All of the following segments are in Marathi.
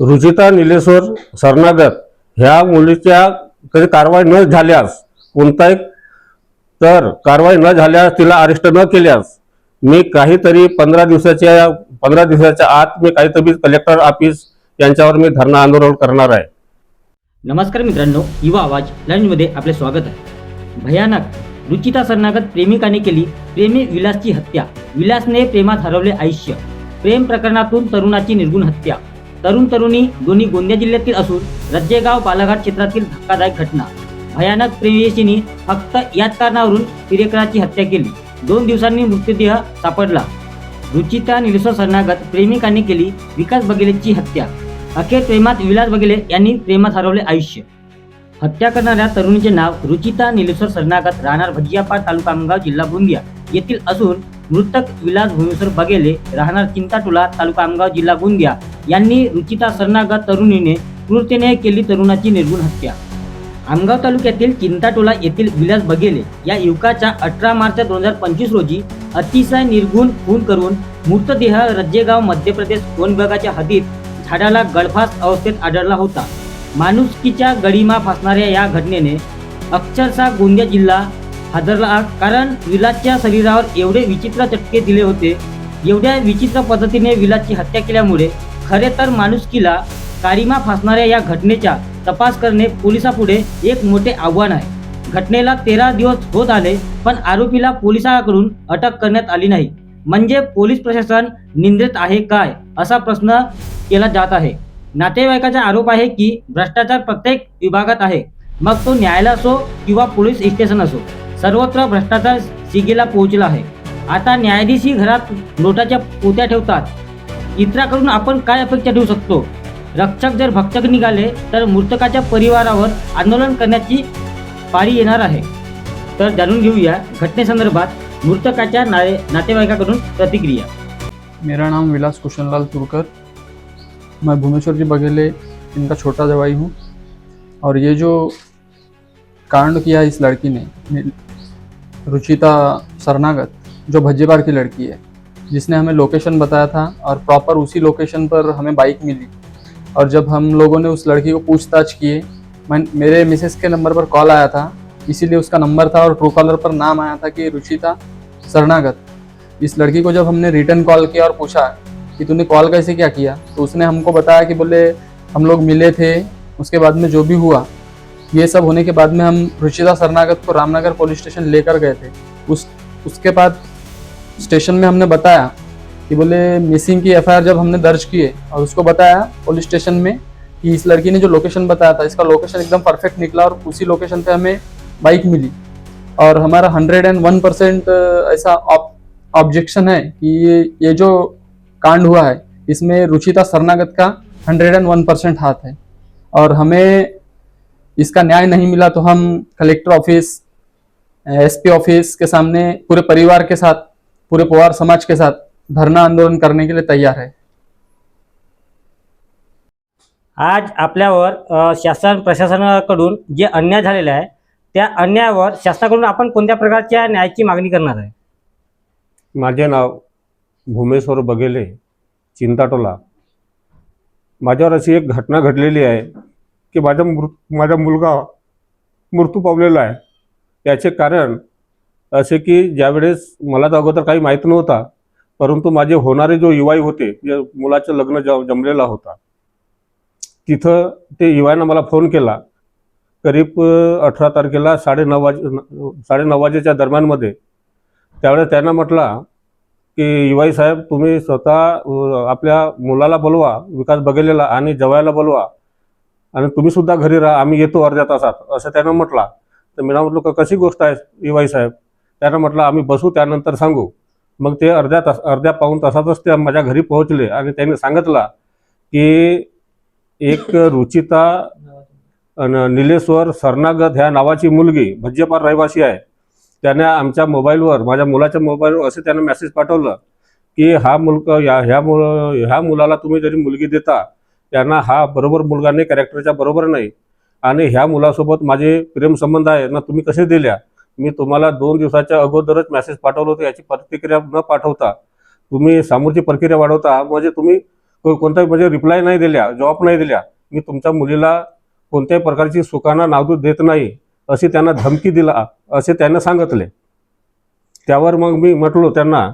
रुचिता निलेश्वर सरनागत ह्या मुलीच्या कधी कारवाई न झाल्यास कोणताही तर कारवाई न झाल्यास तिला अरेस्ट न केल्यास मी काहीतरी पंधरा दिवसाच्या पंधरा दिवसाच्या आत मी काहीतरी कलेक्टर ऑफिस यांच्यावर मी धरणं आंदोलन करणार आहे. नमस्कार मित्रांनो युवा आवाज लंचमध्ये आपले स्वागत आहे. भयानक रुचिता सरनागत प्रेमिकाने केली प्रेमी विलासची हत्या. विलासने प्रेमात हरवले आयुष्य. प्रेम प्रकरणातून तरुणाची निर्गुण हत्या. तरुण तरुणी दोन्ही गोंदिया जिल्ह्यातील असून रज्जेगाव बालाघाट क्षेत्रातील धक्कादायक घटना. भयानक प्रेयसीने फक्त याच कारणावरून प्रियकराची हत्या केली. दोन दिवसांनी मृतदेह सापडला. रुचिता निलेश्वर सरनागत प्रेमिकाने केली विकास बघेलेची हत्या. अखेर प्रेमात विलास बघेले यांनी प्रेमात हरवले आयुष्य. हत्या करणाऱ्या तरुणीचे नाव रुचिता निलेश्वर सरनागत राहणार भजियापाड तालुका आमगाव जिल्हा गोंदिया येथील असून मृतक विलास भुवनेश्वर बघेले राहणार चिंताटोला तालुका आमगाव जिल्हा गोंदिया. यांनी रुचिता सरनागत तरुणीने क्रूरतेने केली तरुणाची निर्गुण हत्या. आमगाव तालुक्यातील चिंताटोला येथील विलास बघेले या युवकाच्या अठरा मार्च दोन हजार पंचवीस रोजी अतिशय निर्गुण खून करून मृतदेह रज्जेगाव मध्य प्रदेश वन विभागाच्या हद्दीत झाडाला गळफास अवस्थेत आढळला होता. माणुसकीच्या गडीमा फासणाऱ्या या घटनेने अक्षरशः गोंदिया जिल्हा हादरला कारण विलासच्या शरीरावर एवढे विचित्र चटके दिले होते एवढ्या विचित्र पद्धतीने विलासची हत्या केल्यामुळे खरे तर माणुसकीला कारिमा फासणाऱ्या या घटनेचा तपास करणे पोलिसापुढे एक मोठे आव्हान आहे. घटनेला तेरा दिवस होत आले पण आरोपीला पोलिसांकडून अटक करण्यात आली नाही. म्हणजे पोलीस प्रशासन निंद्रित आहे काय असा प्रश्न केला जात आहे. नातेवाईकाचा आरोप आहे की भ्रष्टाचार प्रत्येक विभागात आहे. मग तो न्यायालय असो किंवा पोलीस स्टेशन असो सर्वत्र भ्रष्टाचार सिगेला पोहोचला आहे. आता न्यायाधीश ही घरात नोटाच्या पोत्या ठेवतात. इतराकडून आपण काय अपेक्षा ठेवू शकतो? रक्षक जर भक्षक निघाले तर मृतकाच्या परिवारावर आंदोलन करण्याची पारी येणार आहे. तर जाणून घेऊया घटनेसंदर्भात मृतकाच्या नाय नातेवाईकाकडून प्रतिक्रिया. मेरा नाम विलास कुशनलाल तुरकर। मैं भुवनेश्वर जी बघेले इनका छोटा जवाई हूँ। और ये जो कांड किया इस लड़की ने रुचिता सरनागत जो भज्जेबार की लड़की है जिसने हमें लोकेशन बताया था और प्रॉपर उसी लोकेशन पर हमें बाइक मिली। और जब हम लोगों ने उस लड़की को पूछताछ किए मैं, मेरे मिसेस के नंबर पर कॉल आया था। इसीलिए उसका नंबर था और ट्रू कॉलर पर नाम आया था कि रुचिता सरनागत इस लड़की को जब हमने रिटर्न कॉल किया और पूछा कि तूने कॉल कैसे क्या किया तो उसने हमको बताया कि बोले, हम लोग मिले थे, उसके बाद में जो भी हुआ, ये सब होने के बाद में हम रुचिता सरनागत को रामनगर पुलिस स्टेशन लेकर गए थे। उस, उसके बाद स्टेशन में हमने बताया कि बोले मिसिंग की एफआईआर जब हमने दर्ज किए और उसको बताया पुलिस स्टेशन में कि इस लड़की ने जो लोकेशन बताया था, इसका लोकेशन एकदम परफेक्ट निकला और उसी लोकेशन पे हमें बाइक मिली। और हमारा हंड्रेड एंड वन परसेंट ऐसा ऑब्जेक्शन है कि ये ये जो कांड हुआ है, इसमें रुचिता सरनागत का हंड्रेड एंड वन परसेंट हाथ है। और हमें इसका न्याय नहीं मिला तो हम कलेक्टर ऑफ़िस, एसपी ऑफ़िस के सामने पूरे परिवार के साथ पूरे पवार समाज के साथ धरना आंदोलन करने के लिए तैयार है। आज आपल्यावर शासन प्रशासनाकडून जे अन्याय झालेला आहे त्या अन्यायावर शासनाकडून आपण कोणत्या प्रकारच्या न्यायाची मागणी करणार आहे? माझे नाव भूमेश्वर बघेले चिंताटोला. माझ्यावर अशी एक घटना घडलेली आहे की माझा मृ माझा मुलगा मृत्यू पावलेला आहे. याचे कारण असे की ज्यावेळेस मला तर अगोदर काही माहीत नव्हता परंतु माझे होणारे जो युवाई होते जे मुलाचं लग्न ज जमलेला होता तिथं ते युवाईनं मला फोन केला. करीब अठरा तारखेला साडेनऊ वाजे साडेनऊ वाजेच्या दरम्यानमध्ये त्यावेळेस त्यांना म्हटला की युवाई साहेब तुम्ही स्वतः आपल्या मुलाला बोलवा विकास बघेलेला आणि जवायला बोलवा आणि तुम्ही सुद्धा घरी राहा आम्ही येतो अर्ध्या तासात. असं त्यानं म्हटला. तर मी म्हटलं कशी गोष्ट आहे युवाई साहेब? त्यानं म्हटलं आम्ही बसू त्यानंतर सांगू. मग ते अर्ध्या तास अर्ध्या पाऊण तासातच ते माझ्या घरी पोहोचले आणि त्यांनी सांगितलं की एक रुचिता निलेश्वर सरनागत ह्या नावाची मुलगी भज्यपार रहिवासी आहे. त्याने आमच्या मोबाईलवर माझ्या मुलाच्या मोबाईलवर असे त्यानं मेसेज पाठवलं की हा मुलगा या ह्या मुल ह्या मुलाला तुम्ही जरी मुलगी देता त्यांना हा बरोबर मुलगा नाही कॅरेक्टरच्या बरोबर नाही आणि ह्या मुलासोबत माझे प्रेमसंबंध आहे ना तुम्ही कसे दिल्या? मी तुम्हाला दोन दिवसाच्या अगोदरच मेसेज पाठवलं होतं याची प्रतिक्रिया न पाठवता. तुम्ही समोरची प्रक्रिया वाढवता म्हणजे तुम्ही कोणताही म्हणजे रिप्लाय नाही दिल्या जॉब नाही दिल्या. मी तुमच्या मुलीला कोणत्याही प्रकारची सुखाना नावदूत देत नाही अशी त्यांना धमकी दिला असे त्यांना सांगितले. त्यावर मग मी म्हटलो त्यांना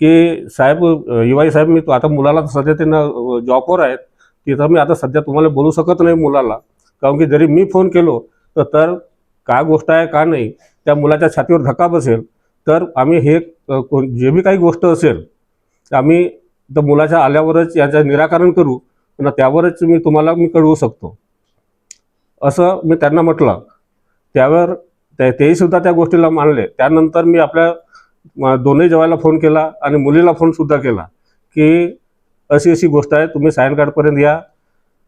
की साहेब युवाई साहेब मी आता मुलाला सध्या त्यांना जॉबवर आहेत. तिथं मी आता सध्या तुम्हाला बोलू शकत नाही मुलाला. कारण की जरी मी फोन केलो तर तर काय गोष्ट आहे का नाही त्या मुलाच्या छातीवर धक्का बसेल तर आम्ही हे कोण- जे बी काही गोष्ट असेल आम्ही तर मुलाच्या आल्यावरच याचं निराकरण करू आणि त्यावरच मी तुम्हाला मी कळवू शकतो. असं मी त्यांना म्हटलं. त्यावर ते तेही सुद्धा त्या गोष्टीला मानले. त्यानंतर मी आपल्या दोन्ही जवायला फोन केला आणि मुलीला फोनसुद्धा केला की अशी अशी गोष्ट आहे तुम्ही सायंकाळपर्यंत या.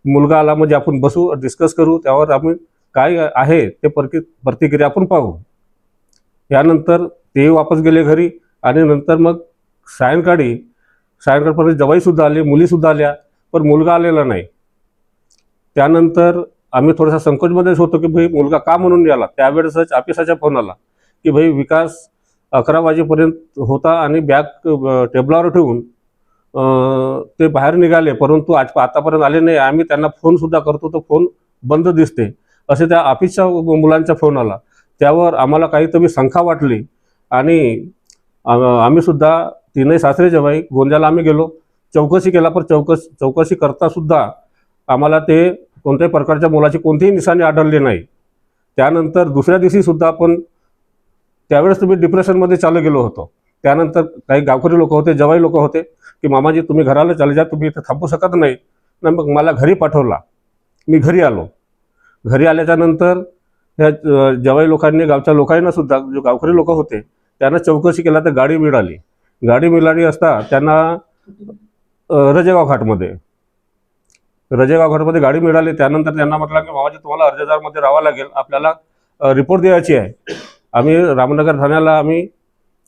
मुलगा आला म्हणजे आपण बसू डिस्कस करू त्यावर आम्ही काय आहे ते परकी प्रतिक्रिया आपण पाहू. यानंतर ते वापस गेले घरी आणि नंतर मग सायंकाळी सायंकाळपर्यंत जवाईसुद्धा आले मुलीसुद्धा आल्या पण मुलगा आलेला नाही. त्यानंतर आम्ही थोडासा संकोचमध्येच होतो की भाई मुलगा का म्हणून याला? त्यावेळेसच ऑफिसाचा फोन आला की भाई विकास अकरा वाजेपर्यंत होता आणि बॅग टेबलावर ठेवून ते बाहेर निघाले परंतु आज आतापर्यंत आले नाही. आम्ही त्यांना फोनसुद्धा करतो तर फोन बंद दिसते. असे त्या ऑफिसच्या मुलांचा फोन आला. त्यावर आम्हाला काहीतरी शंका वाटली. आणि आम्हीसुद्धा तिनही तीनही सासरे जेवाई गोंद्याला आम्ही गेलो चौकशी केला पण चौकशी चौकशी करतासुद्धा आम्हाला ते कोणत्याही प्रकारच्या मुलाची कोणतीही निशाणी आढळली नाही. त्यानंतर दुसऱ्या दिवशीसुद्धा आपण त्यावेळेस तुम्ही डिप्रेशनमध्ये चालू गेलो होतो. त्यानंतर काही गावकरी लोक होते जवाई लोक होते की मामाजी तुम्ही घराला चाले जा तुम्ही इथे थांबू शकत नाही. ना मग मला घरी पाठवला. मी घरी आलो. घरी आल्याच्यानंतर ह्या जवाई लोकांनी गावच्या लोकांना सुद्धा जो गावकरी लोक होते त्यांना चौकशी केला तर गाडी मिळाली. गाडी मिळाली असता त्यांना रजेगाव घाटमध्ये. रजेगाव घाटमध्ये गाडी मिळाली त्यानंतर त्यांना म्हटलं की मामाजी तुम्हाला अर्जदारमध्ये राहावं लागेल. आपल्याला रिपोर्ट द्यायची आहे. आम्ही रामनगर ठाण्याला आम्ही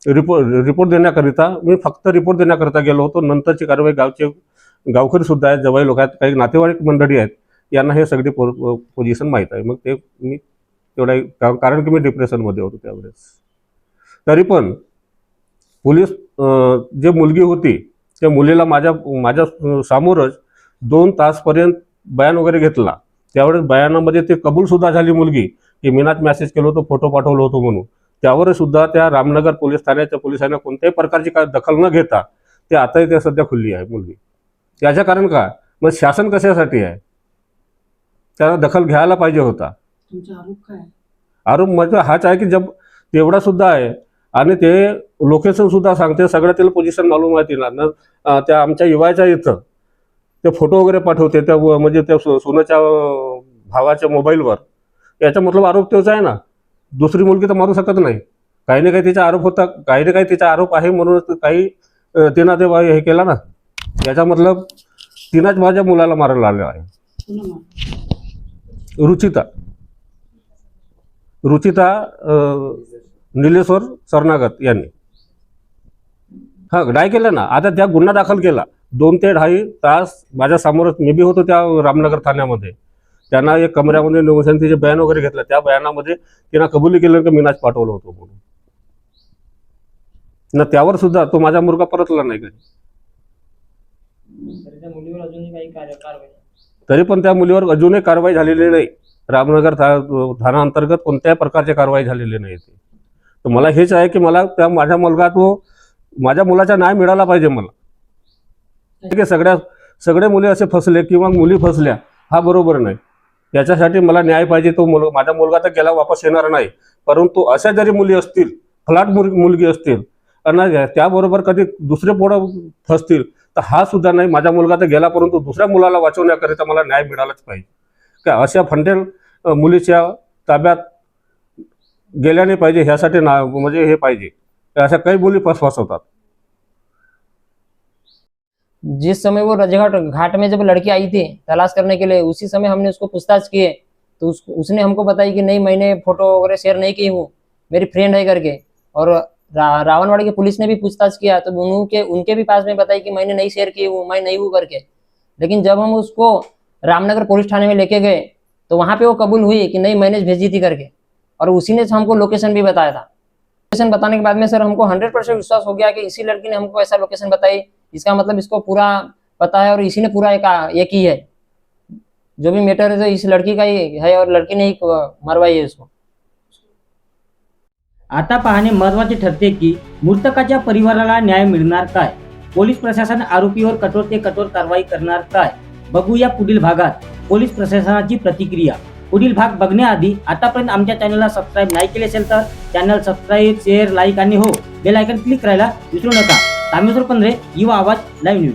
रिपोर्ट रिपोर्ट देण्याकरिता मी फक्त रिपोर्ट देण्याकरिता गेलो होतो. नंतरची कारवाई गावचे गावकरी सुद्धा आहेत. जवाई लोक आहेत. काही नातेवाईक मंडळी आहेत. यांना हे सगळी पो पोझिशन माहीत आहे. मग ते मी तेवढा कारण की मी डिप्रेशनमध्ये होतो त्यावेळेस. तरी पण पोलीस जे मुलगी होती त्या मुलीला माझ्या माझ्या समोरच दोन तासपर्यंत बयान वगैरे घेतला. त्यावेळेस बयानामध्ये ते कबूलसुद्धा झाली मुलगी की मीनाच मेसेज केलो होतो फोटो पाठवलो होतो म्हणून. त्यावर सुद्धा त्या रामनगर पोलीस ठाण्याच्या पोलिसांना कोणत्याही प्रकारची काय दखल न घेता ते आताही ते सध्या खुलली आहे मुलगी. त्याच्या कारण का मग शासन कशासाठी आहे? त्याला दखल घ्यायला पाहिजे होता. तुमचा आरोप काय आहे? आरोप म्हणजे हाच आहे की जब तेवढा सुद्धा आहे. आणि ते लोकेशन सुद्धा सांगते सगळं त्याला पोझिशन मालूम आहे तिला. न अं, त्या आमच्या युवाच्या इथं. ते फोटो वगैरे पाठवते त्या व- म्हणजे त्या सो- सोन्याच्या अं, भावाच्या मोबाईलवर याचा मतलब आरोप तोच आहे ना. दुसरी मुलगी तर मारू शकत नाही. काही ना काही तिचा आरोप होता काही ना काही तिचा आरोप आहे म्हणून काही अं, तिनं ते हे केला ना. याचा मतलब तिनंच माझ्या मुलाला मारायला आलेला आहे. पुन्हा मार. रुचिता. रुचिता निलेश्वर सरनागत यांनी. हा डाय केलं ना. आता त्या गुन्हा दाखल केला. दोन ते अढाई तास माझ्या समोरच मी बी होतो त्या रामनगर ठाण्यामध्ये. त्यांना एक कमऱ्यामध्ये नेऊन तिचे बयान वगैरे घेतलं. त्या बयानामध्ये तिनं कबुली केलं की मीनाच पाठवलं होतं म्हणून. ना त्यावर सुद्धा तो माझा मुलगा परतला नाही कारवाई तरी पण त्या मुलीवर अजूनही कारवाई झालेली नाही. रामनगर था- अंतर्गत कोणत्याही प्रकारची कारवाई झालेली नाही तर मला हेच आहे की मला त्या माझ्या मुलगा तो माझ्या मुलाचा न्याय मिळाला पाहिजे मला. ठीक आहे सगळ्या सगळे मुले असे फसले किंवा मुली फसल्या हा बरोबर नाही. याच्यासाठी मला न्याय पाहिजे तो मुल माझा मुलगा तर गेला वापस येणार नाही. परंतु अशा जरी मुली असतील फलाट मुलगी असतील आणि त्याबरोबर कधी दुसरे पोरं फसतील तर हा सुद्धा नाही. माझा मुलगा तर गेला परंतु दुसऱ्या मुलाला वाचवण्याकरिता मला न्याय मिळालाच पाहिजे. का अशा फंडेल मुलीच्या ताब्यात गेल्या नाही पाहिजे ह्यासाठी ना म्हणजे हे पाहिजे अशा काही मुली फसफस होतात जिस समय वो रजघाट घाट में जब लड़की आई थी तलाश करने के लिए उसी समय हमने उसको पूछताछ किए तो उस, उसने हमको बताई कि नहीं मैंने फ़ोटो वगैरह शेयर नहीं की हूँ मेरी फ्रेंड है करके। और रा, रावणवाड़ी की पुलिस ने भी पूछताछ किया तो उनके उनके भी पास में बताई कि मैंने नहीं शेयर की हूँ मैं नहीं हूँ करके। लेकिन जब हम उसको रामनगर पुलिस थाने में लेके गए तो वहाँ पे वो कबूल हुई कि नहीं, मैंने भेजी थी करके। और उसी ने हमको लोकेशन भी बताया था। लोकेशन बताने के बाद में सर हमको हंड्रेड परसेंट विश्वास हो गया कि इसी लड़की ने हमको ऐसा लोकेशन बताई। इसका मतलब इसको पूरा पता है और इसी ने पूरा एक, ये की है। जो भी मैटर है तो इस लड़की का ही है और लड़की ने ही मरवाई है उसको आता पाहणे महत्वाचे ठरते की मृतकाच्या परिवाराला न्याय मिळणार काय? पोलीस प्रशासन आरोपीवर कठोर ते कठोर कारवाई करणार काय? बघूया पुढील भागात. पोलीस प्रशासनाची प्रतिक्रिया. पुढील भाग बघण्याआधी आतापर्यंत आमच्या चॅनलला सबस्क्राईब नाही केले असेल तर चॅनल सबस्क्राईब शेअर लाईक आणि हो बेल आयकन क्लिक करायला विसरू नका. तामेश्वर पंधरे युवा आवाज लाईव्ह न्यूज.